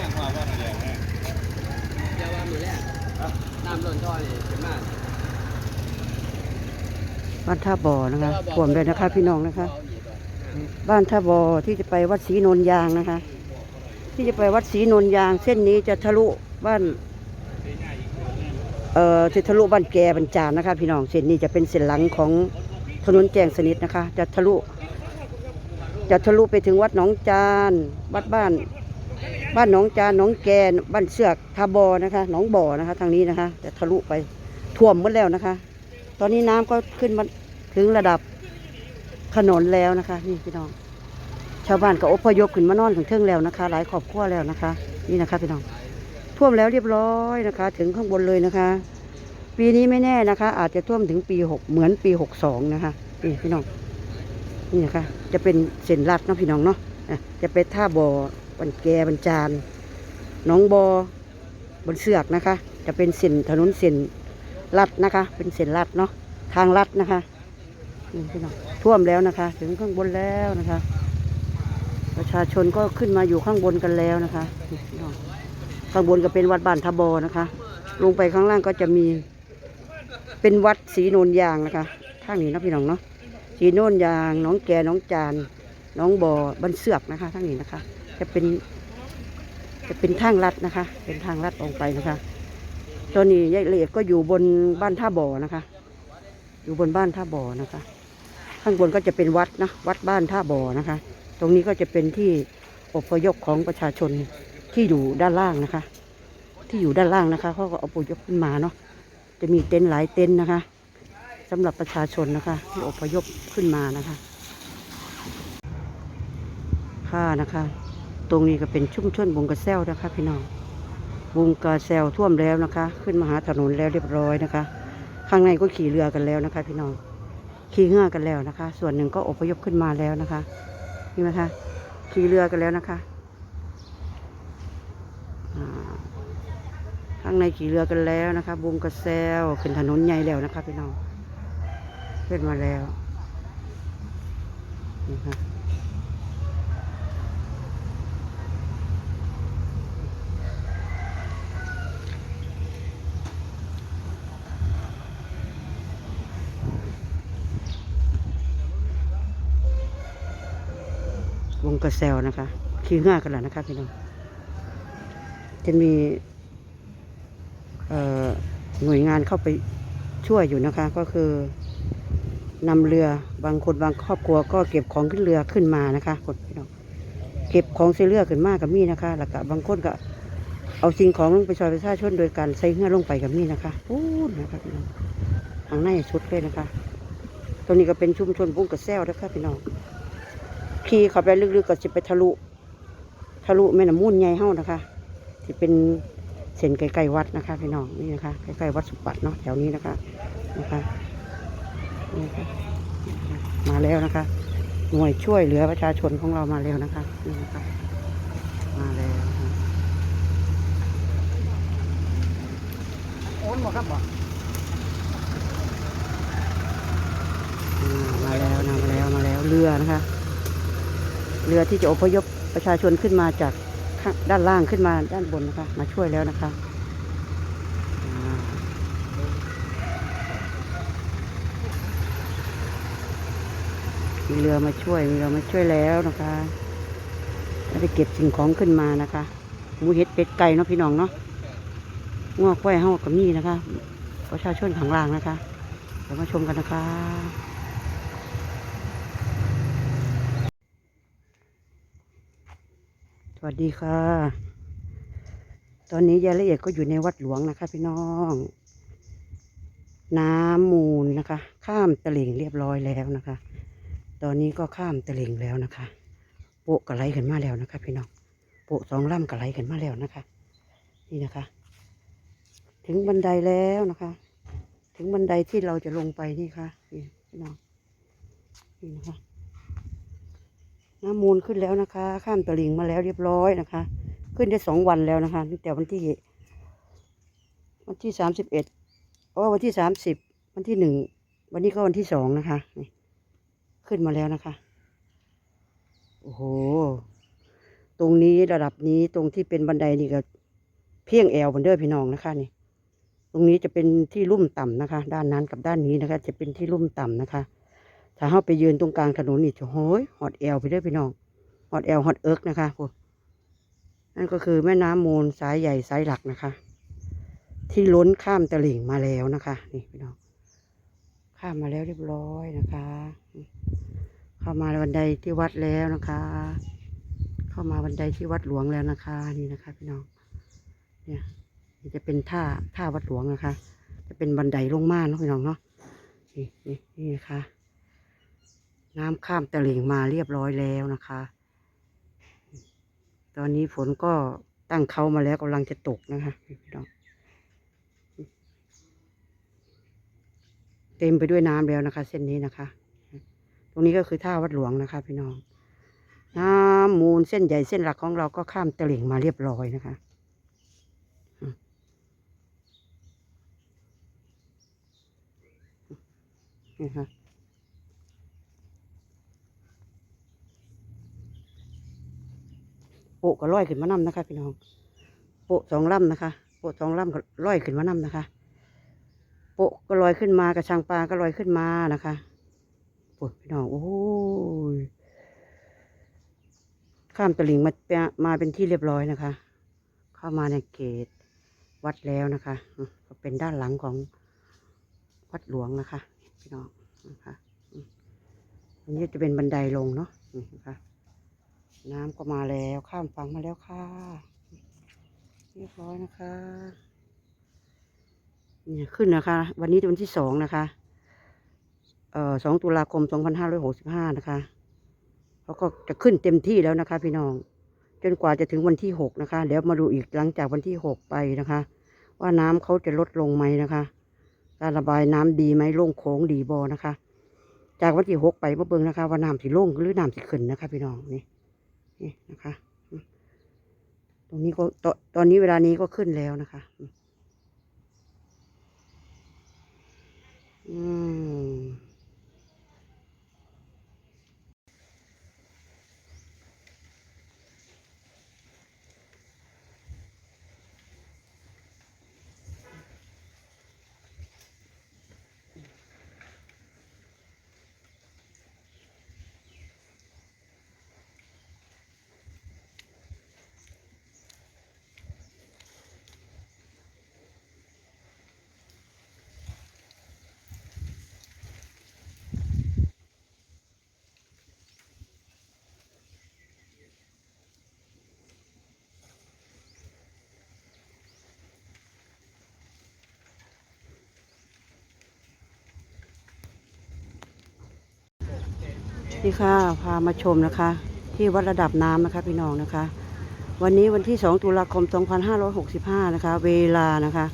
รงว่าว่าแรงแยวว่ามือแรกน้ำล้นท่อนี่ขึ้นมาบ้านท่าบ่อนะคะท่วมเลยนะคะ พี่น้องนะคะ บ้านท่าบ่อที่จะไปวัดศรีนนยางนะคะ ที่จะไปวัดศรีนนยาง เส้นนี้จะทะลุบ้านเอ่อจะทะลุบ้านแกบันจานนะคะ พี่น้องเส้นนี้จะเป็นเส้นหลังของถนนแจ้งสนิทนะคะ จะทะลุจะทะลุไปถึงวัดหนองจาน วัดบ้าน บ้านหนองจานหนองแกนบ้านเสือกทาบอนะคะหนองบ่อนะคะ ทางนี้นะคะจะทะลุไปท่วมหมดแล้วนะคะ ตอนนี้น้ำก็ขึ้นมาถึงระดับถนนแล้วนะคะ นี่พี่น้อง ชาวบ้านก็อพยพขึ้นมานอนถึงเทิงแล้วนะคะ หลายครอบครัวแล้วนะคะ นี่นะคะพี่น้องท่วมแล้วเรียบร้อยนะคะ ถึงข้างบนเลยนะคะ ปีนี้ไม่แน่นะคะ อาจจะท่วมถึงปีหกเหมือนปีหกสองนะคะนี่พี่น้องนี่นะคะจะเป็นเส้นลัดเนาะพี่น้องเนาะจะเป็นท่าบ่อ บันแกบันจานน้องบอบนเสือกนะคะ จะเป็นเส้นถนนเส้นลัดนะคะ เป็นเส้นลัดเนาะทางลัดนะคะนี่พี่น้องท่วมแล้วนะคะ ถึงข้างบนแล้วนะคะ ประชาชนก็ขึ้นมาอยู่ข้างบนกันแล้วนะคะพี่น้องข้างบนก็เป็นวัดบ้านทบอนะคะ ลงไปข้างล่างก็จะมี เป็นวัดศรีโนนยางนะคะทางนี้นะพี่น้องเนาะศรีโนนยางน้องแกน้องจานน้องบ่อบันเสือกนะคะทางนี้นะคะ จะเป็น จะเป็นทางลัดนะคะ เป็นทางลัดลงไปนะคะ ตอนนี้ยายละเอียดก็อยู่บนบ้านท่าบ่อนะคะ อยู่บนบ้านท่าบ่อนะคะ ข้างบนก็จะเป็นวัดนะวัดบ้านท่าบ่อนะคะ ตรงนี้ก็จะเป็นที่อพยพของประชาชนที่อยู่ด้านล่างนะคะ ที่อยู่ด้านล่างนะคะเขาก็อพยพขึ้นมาเนาะจะมีเต็นท์หลายเต็นท์นะคะสำหรับประชาชนนะคะ ที่อพยพขึ้นมานะคะ ค่ะนะคะ ตรงนี้ก็เป็นชุ่มชนบุงกระแซวนะคะ พี่น้องบุงกระแซวท่วมแล้วนะคะ ขึ้นมาหาถนนแล้วเรียบร้อยนะคะ ข้างในก็ขี่เรือกันแล้วนะคะ พี่น้องขี่เงือกันแล้วนะคะ ส่วนหนึ่งก็อพยพขึ้นมาแล้วนะคะนี่ไหมคะขี่เรือกันแล้วนะคะข้างในขี่เรือกันแล้วนะคะบุงกระแซวขึ้นถนนใหญ่แล้วนะคะพี่น้องขึ้นมาแล้วนี่ค่ะ กระแซวนะคะขี่เงือกันแล้วนะคะพี่น้องจะมีหน่วยงานเข้าไปช่วยอยู่นะคะ ก็คือนำเรือบางคนบางครอบครัวก็เก็บของขึ้นเรือขึ้นมานะคะคนพี่น้องเก็บของใส่เรือขึ้นมากับมีนะคะแล้วก็บางคนก็เอาสิ่งของลงไปช่วยประชาชนโดยการใส่เงื่อลงไปกับมีนะคะพูดนะคะพี่น้องทางในชุดเลยนะคะตรงนี้ก็เป็นชุมชนบุ้งกระแซวนะคะพี่น้อง ขี่เข้าไปลึกๆก็จะไปทะลุ ทะลุแม่น้ำมูลใหญ่เฮ้านะคะที่เป็นเส้นใกล้ๆวัดนะคะพี่น้องนี่นะคะใกล้ๆวัดสุปัตเนาะแถวนี้นะคะนะคะนี่ค่ะมาแล้วนะคะ หน่วยช่วยเหลือประชาชนของเรามาแล้วนะคะนี่นะคะมาแล้วนะคะโอนบ่ครับบ่อ่ามาแล้วนะมาแล้วมาแล้วเรือนะคะ เรือที่จะอพยพประชาชนขึ้นมาจากด้านล่างขึ้นมาด้านบนนะคะ มาช่วยแล้วนะคะมีเรือมาช่วยมีเรือมาช่วยแล้วนะคะแล้วไปเก็บสิ่งของขึ้นมานะคะหมูเห็ดเป็ดไก่เนาะพี่น้องเนาะงอกไว้เฮากับนี่นะคะ ประชาชนข้างล่างนะคะเดี๋ยวมาชมกันนะคะ สวัสดีค่ะ ตอนนี้ยายละเอียดก็อยู่ในวัดหลวงนะคะ พี่น้อง น้ำมูลนะคะ ข้ามตลิ่งเรียบร้อยแล้วนะคะ ตอนนี้ก็ข้ามตลิ่งแล้วนะคะ โปะกระไรขึ้นมาแล้วนะคะ พี่น้อง โปะสองล่ำกระไรขึ้นมาแล้วนะคะ นี่นะคะ ถึงบันไดแล้วนะคะ ถึงบันไดที่เราจะลงไปนี่ค่ะ นี่พี่น้อง นี่นะคะ น้ำมูลขึ้นแล้วนะคะ ข้ามตลิ่งมาแล้วเรียบร้อยนะคะ ขึ้นได้สองวันแล้วนะคะตั้งแต่วันที่ วันที่สามสิบเอ็ดอ๋อวันที่สามสิบวันที่หนึ่งวันนี้ก็วันที่สองนะคะขึ้นมาแล้วนะคะโอ้โหตรงนี้ระดับนี้ตรงที่เป็นบันไดนี่ก็เพียงแอวบนเด้อพี่น้องนะคะนี่ตรงนี้จะเป็นที่ลุ่มต่ำนะคะ ด้านนั้นกับด้านนี้นะคะ จะเป็นที่ลุ่มต่ำนะคะ ถ้าเราไปยืนตรงกลางถนนนี่จะโห้ยหอดแอวไปด้อพี่น้องหอดแอวหอดเอิกนะคะพวกนั่นก็คือแม่น้ำมูลสายใหญ่สายหลักนะคะ ที่ล้นข้ามตลิ่งมาแล้วนะคะนี่พี่น้องข้ามมาแล้วเรียบร้อยนะคะ เข้ามาบันไดที่วัดแล้วนะคะ เข้ามาบันไดที่วัดหลวงแล้วนะคะ นี่นะคะพี่น้องเนี่ยจะเป็นท่าท่าวัดหลวงนะคะ จะเป็นบันไดลงมาเนาะพี่น้องเนาะนี่นี่นี่นะคะ น้ำข้ามตลิ่งมาเรียบร้อยแล้วนะคะ ตอนนี้ฝนก็ตั้งเขามาแล้วกำลังจะตกนะคะพี่น้องเต็มไปด้วยน้ำแล้วนะคะ เส้นนี้นะคะ ตรงนี้ก็คือท่าวัดหลวงนะคะ พี่น้อง น้ำมูลเส้นใหญ่เส้นหลักของเราก็ข้ามตลิ่งมาเรียบร้อยนะคะอืมนี่ค่ะ โปะก็ลอยขึ้นมานํนะคะพี่น้อง โปะสองลำนะคะ โปะสองลำก็ลอยขึ้นมานํนะคะ โปะก็ลอยขึ้นมากระชังปลาก็ลอยขึ้นมานะคะโอ้ยพี่น้องโอ้ยข้ามตลิ่งมาเป็นมาเป็นที่เรียบร้อยนะคะ เข้ามาในเขตวัดแล้วนะคะก็เป็นด้านหลังของวัดหลวงนะคะ พี่น้องนะคะอันนี้จะเป็นบันไดลงเนาะ น้ำก็มาแล้วข้ามฝั่งมาแล้วค่ะ เรียบร้อยนะคะเนี่ยขึ้นนะคะ วันนี้วันที่สองนะคะ เอ่อสองตุลาคมสองพันห้าร้อยหกสิบห้านะคะเขาก็จะขึ้นเต็มที่แล้วนะคะ พี่น้อง จนกว่าจะถึงวันที่หกนะคะ เดี๋ยวมาดูอีกหลังจากวันที่หกไปนะคะ ว่าน้ำเขาจะลดลงไหมนะคะ การระบายน้ำดีไหมโล่งโค้งดีบอนะคะ จากวันที่หกไปมาเบิ่งนะคะ ว่าน้ำสิลงหรือน้ำสิขึ้นนะคะ พี่น้องนี่ นี่นะคะ ตรงนี้ก็ตตอนนี้เวลานี้ก็ขึ้นแล้วนะคะ อืม นี่ค่ะพามาชมนะคะ ที่วัดระดับน้ำนะคะพี่น้องนะคะ วันนี้วันที่ 2 ตุลาคม 2565 นะคะ เวลานะคะ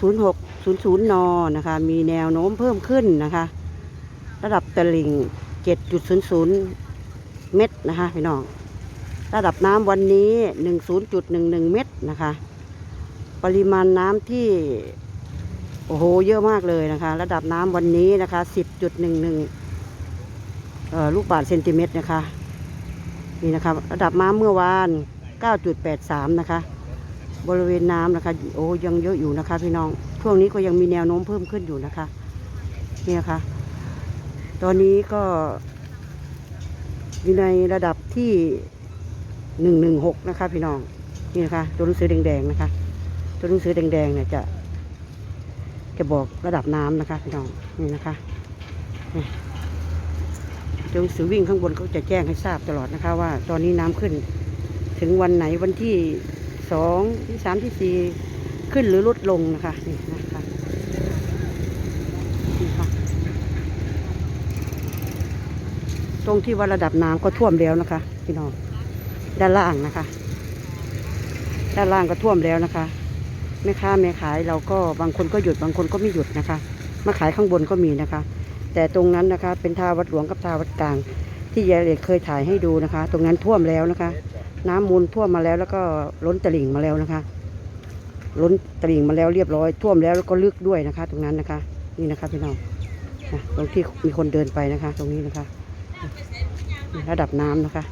0600 น นะคะ มีแนวโน้มเพิ่มขึ้นนะคะ ระดับตลิ่ง 7.00 เมตรนะคะพี่น้อง ระดับน้ำวันนี้ 10.11 เมตรนะคะ ปริมาณน้ำที่ โอ้โห เยอะมากเลยนะคะ ระดับน้ำวันนี้นะคะ 10.11 ลูกบาศก์เซนติเมตรนะคะ นี่นะครับระดับน้ำเมื่อวาน 9.83 นะคะ บริเวณน้ำนะคะ โอ้ยังเยอะอยู่นะคะ พี่น้อง ช่วงนี้ก็ยังมีแนวโน้มเพิ่มขึ้นอยู่นะคะ นี่นะคะ ตอนนี้ก็อยู่ในระดับที่ 116 นะคะ พี่น้อง นี่นะคะ ตัวหนังสือแดงๆนะคะ ตัวหนังสือแดงๆเนี่ยจะจะบอกระดับน้ำนะคะ พี่น้อง นี่นะคะ ตัวหนังสือวิ่งข้างบนเขาจะแจ้งให้ทราบตลอดนะคะ ว่าตอนนี้น้ำขึ้น ถึงวันไหนวันที่สองที่สามที่สี่ขึ้นหรือลดลงนะคะนี่นะคะนี่ค่ะตรงที่ว่าระดับน้ำก็ท่วมแล้วนะคะพี่น้องด้านล่างนะคะ ด้านล่างก็ท่วมแล้วนะคะแม่ค้าแม่ขายเราก็บางคนก็หยุดบางคนก็ไม่หยุดนะคะ มาขายข้างบนก็มีนะคะ แต่ตรงนั้นนะคะ เป็นท่าวัดหลวงกับท่าวัดกลาง ที่ยายเล็กเคยถ่ายให้ดูนะคะ ตรงนั้นท่วมแล้วนะคะ น้ำมูลท่วมมาแล้วแล้วก็ล้นตลิ่งมาแล้วนะคะ ล้นตลิ่งมาแล้วเรียบร้อยท่วมแล้วแล้วก็ลึกด้วยนะคะ ตรงนั้นนะคะ นี่นะคะพี่น้องตรงที่มีคนเดินไปนะคะ ตรงนี้นะคะ ระดับน้ำนะคะ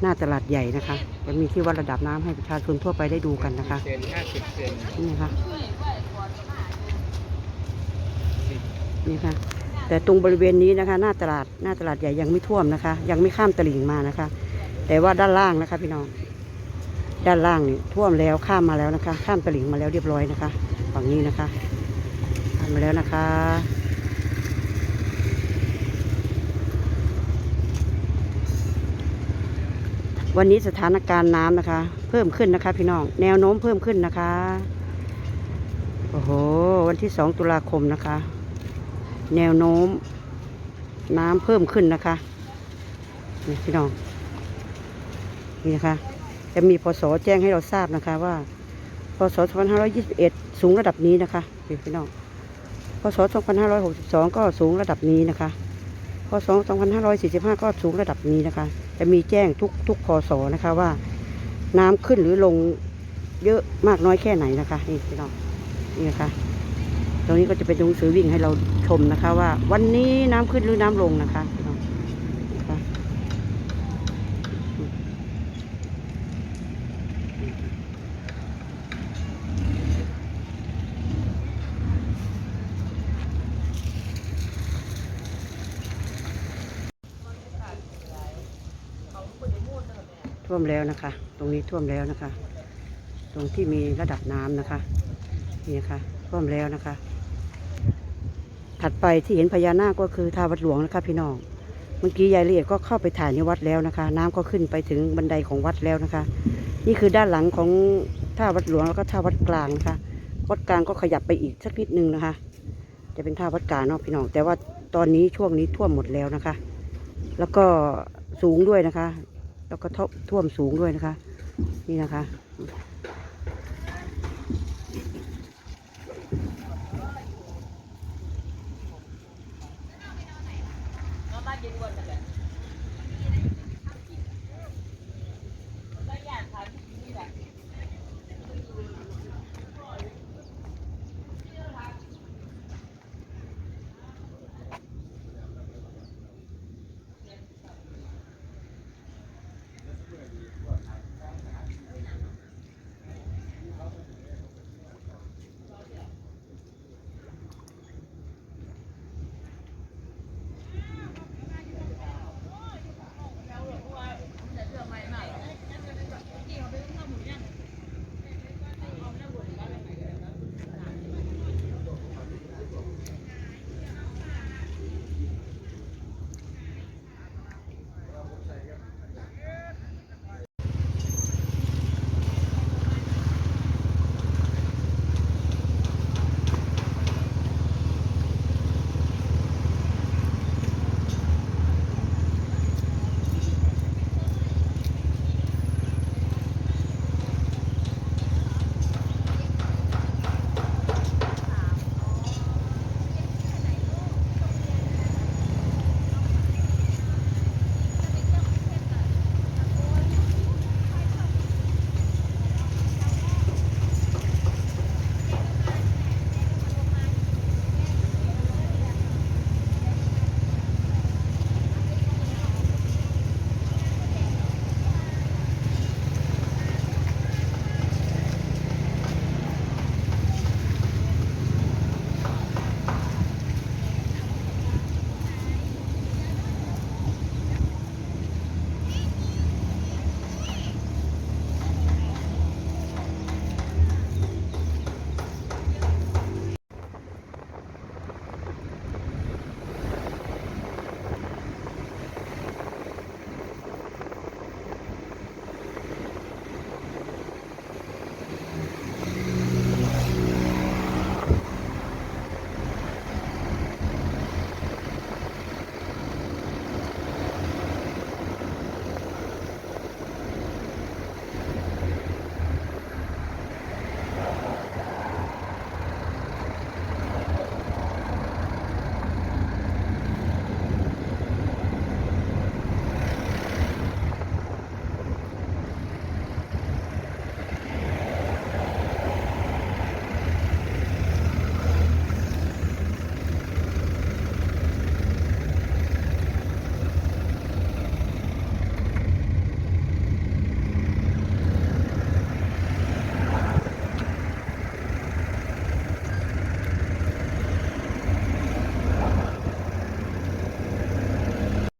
หน้าตลาดใหญ่นะคะจะมีที่วัดระดับน้ำให้ประชาชนทั่วไปได้ดูกันนะคะนี่นะคะนี่ค่ะ แต่ตรงบริเวณนี้นะคะ หน้าตลาดหน้าตลาดใหญ่ยังไม่ท่วมนะคะ ยังไม่ข้ามตลิ่งมานะคะ แต่ว่าด้านล่างนะคะ พี่น้อง ด้านล่างนี่ท่วมแล้วข้ามมาแล้วนะคะ ข้ามตลิ่งมาแล้วเรียบร้อยนะคะฝั่งนี้นะคะข้ามมาแล้วนะคะวันนี้สถานการณ์น้ำนะคะ เพิ่มขึ้นนะคะ พี่น้องแนวโน้มเพิ่มขึ้นนะคะ โอ้โห วันที่สองตุลาคมนะคะ แนวโน้ม น้ำเพิ่มขึ้นนะคะนี่พี่น้องนี่นะคะจะมีพศแจ้งให้เราทราบนะคะว่าพศ 2521 สูงระดับนี้นะคะนี่พี่น้องพศ 2562 ก็สูงระดับนี้นะคะพศ 2545 ก็สูงระดับนี้นะคะ จะมีแจ้งทุกทุกพศนะคะว่า น้ำขึ้นหรือลงเยอะมากน้อยแค่ไหนนะคะนี่พี่น้องนี่นะคะ ตรงนี้ก็จะเป็นหนังสือวิ่งให้เราชมนะคะ ว่า วันนี้น้ำขึ้นหรือน้ำลงนะคะท่วมแล้วนะคะ ตรงนี้ท่วมแล้วนะคะ ตรงที่มีระดับน้ำนะคะ นี่นะคะท่วมแล้วนะคะ ถัดไปที่เห็นพญานาคก็คือท่าวัดหลวงนะคะพี่น้อง เมื่อกี้ยายละเอียดก็เข้าไปถ่ายในวัดแล้วนะคะ น้ำก็ขึ้นไปถึงบันไดของวัดแล้วนะคะ นี่คือด้านหลังของท่าวัดหลวงแล้วก็ท่าวัดกลางนะคะวัดกลางก็ขยับไปอีกสักนิดนึงนะคะ จะเป็นท่าวัดกลางเนาะพี่น้อง แต่ว่าตอนนี้ช่วงนี้ท่วมหมดแล้วนะคะ แล้วก็สูงด้วยนะคะ แล้วก็ท่วท่วมสูงด้วยนะคะ นี่นะคะ